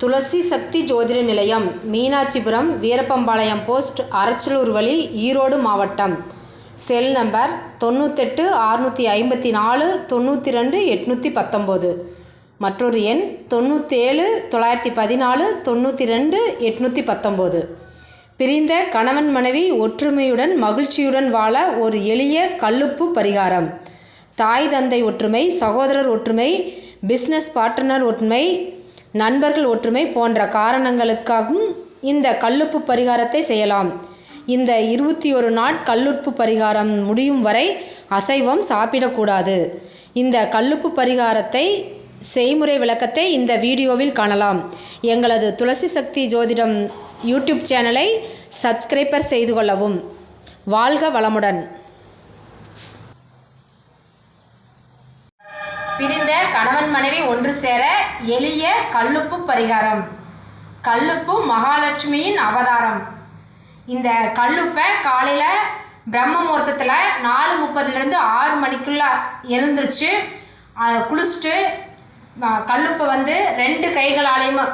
துளசி சக்தி ஜோதிட நிலையம் மீனாட்சிபுரம் வீரப்பம்பாளையம் போஸ்ட் அரச்சலூர் வழி ஈரோடு மாவட்டம். செல் நம்பர் தொண்ணூத்தெட்டு அறுநூற்றி ஐம்பத்தி நாலு தொண்ணூற்றி ரெண்டு எட்நூற்றி பத்தொம்போது மற்றொரு எண் தொண்ணூற்றேழு தொள்ளாயிரத்தி பதினாலு தொண்ணூற்றி ரெண்டு எட்நூற்றி பத்தொம்போது பிரிந்த கணவன் மனைவி ஒற்றுமையுடன் மகிழ்ச்சியுடன் வாழ ஒரு எளிய கல்லுப்பு பரிகாரம். தாய் தந்தை ஒற்றுமை சகோதரர் ஒற்றுமை பிஸ்னஸ் பார்ட்னர் ஒற்றுமை நண்பர்கள் ஒற்றுமை போன்ற காரணங்களுக்காகவும் இந்த கல்லுப்பு பரிகாரத்தை செய்யலாம். இந்த இருபத்தி ஒரு நாள் கல்லுப்பு பரிகாரம் முடியும் வரை அசைவம் சாப்பிடக்கூடாது. இந்த கல்லுப்பு பரிகாரத்தை செய்முறை விளக்கத்தை இந்த வீடியோவில் காணலாம். எங்களது துளசி சக்தி ஜோதிடம் யூடியூப் சேனலை சப்ஸ்கிரைபர் செய்து கொள்ளவும். வாழ்க வளமுடன். பிரிந்த கணவன் மனைவி ஒன்று சேர எளிய கல்லுப்பு பரிகாரம். கல்லுப்பு மகாலட்சுமியின் அவதாரம். இந்த கல்லுப்பை காலையில் பிரம்ம முகூர்த்தத்தில் நாலு முப்பதுலேருந்து ஆறு மணிக்குள்ளே எழுந்துருச்சு அதை குளிச்சுட்டு கல்லுப்பை வந்து ரெண்டு கைகளாலேயுமே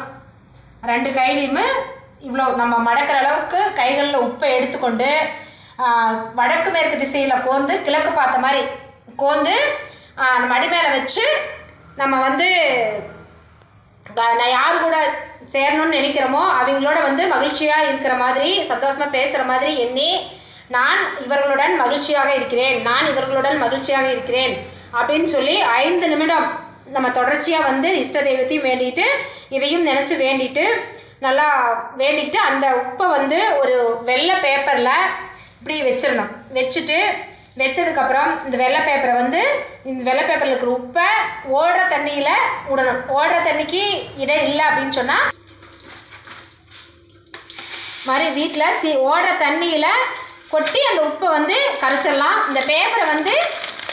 ரெண்டு கையிலையுமே இவ்வளோ நம்ம மடக்கிற அளவுக்கு கைகளில் உப்பை எடுத்துக்கொண்டு வடக்கு மேற்கு திசையில் கோர்ந்து கிழக்கு பார்த்த மாதிரி கோந்து நம்ம அடி மேலே வச்சு நம்ம வந்து நான் யார் கூட சேரணும்னு நினைக்கிறோமோ அவங்களோட வந்து மகிழ்ச்சியாக இருக்கிற மாதிரி சந்தோஷமாக பேசுகிற மாதிரி எண்ணி நான் இவர்களுடன் மகிழ்ச்சியாக இருக்கிறேன் நான் இவர்களுடன் மகிழ்ச்சியாக இருக்கிறேன் அப்படின்னு சொல்லி ஐந்து நிமிடம் நம்ம தொடர்ச்சியாக வந்து இஷ்ட தெய்வத்தையும் வேண்டிட்டு இதையும் நினச்சி வேண்டிட்டு நல்லா வேண்டிக்கிட்டு அந்த உப்பை வந்து ஒரு வெள்ளை பேப்பரில் இப்படி வச்சிடணும். வச்சுட்டு வச்சதுக்கப்புறம் இந்த வெள்ளை பேப்பரை வந்து இந்த வெள்ளை பேப்பரில் இருக்கிற உப்பை ஓடுற தண்ணியில் விடணும். ஓடுற தண்ணிக்கு இடம் இல்லை அப்படின்னு சொன்னால் மாதிரி வீட்டில் சி ஓடுற தண்ணியில் கொட்டி அந்த உப்பை வந்து கரைச்சிடலாம். இந்த பேப்பரை வந்து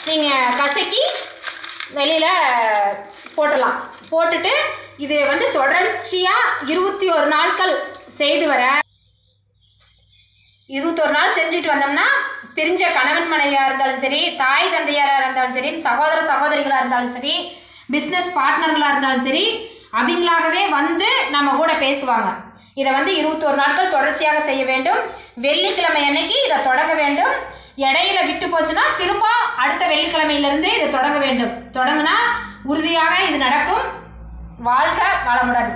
நீங்கள் கசக்கி வெளியில் போட்டலாம் போட்டுட்டு இது வந்து தொடர்ச்சியாக இருபத்தி ஒரு நாட்கள் செய்து வர இருபத்தொரு நாள் செஞ்சுட்டு வந்தோம்னா பிரிஞ்ச கணவன் மனைவியாக இருந்தாலும் சரி தாய் தந்தையாராக இருந்தாலும் சரி சகோதர சகோதரிகளாக இருந்தாலும் சரி பிஸ்னஸ் பார்ட்னர்களாக இருந்தாலும் சரி அவங்களாகவே வந்து நம்ம கூட பேசுவாங்க. இதை வந்து இருபத்தொரு நாட்கள் தொடர்ச்சியாக செய்ய வேண்டும். வெள்ளிக்கிழமை அன்னைக்கு இதை தொடங்க வேண்டும். இடையில விட்டு போச்சுன்னா திரும்ப அடுத்த வெள்ளிக்கிழமையிலிருந்து இதை தொடங்க வேண்டும். தொடங்கினா உறுதியாக இது நடக்கும். வாழ்க வளமுடன்.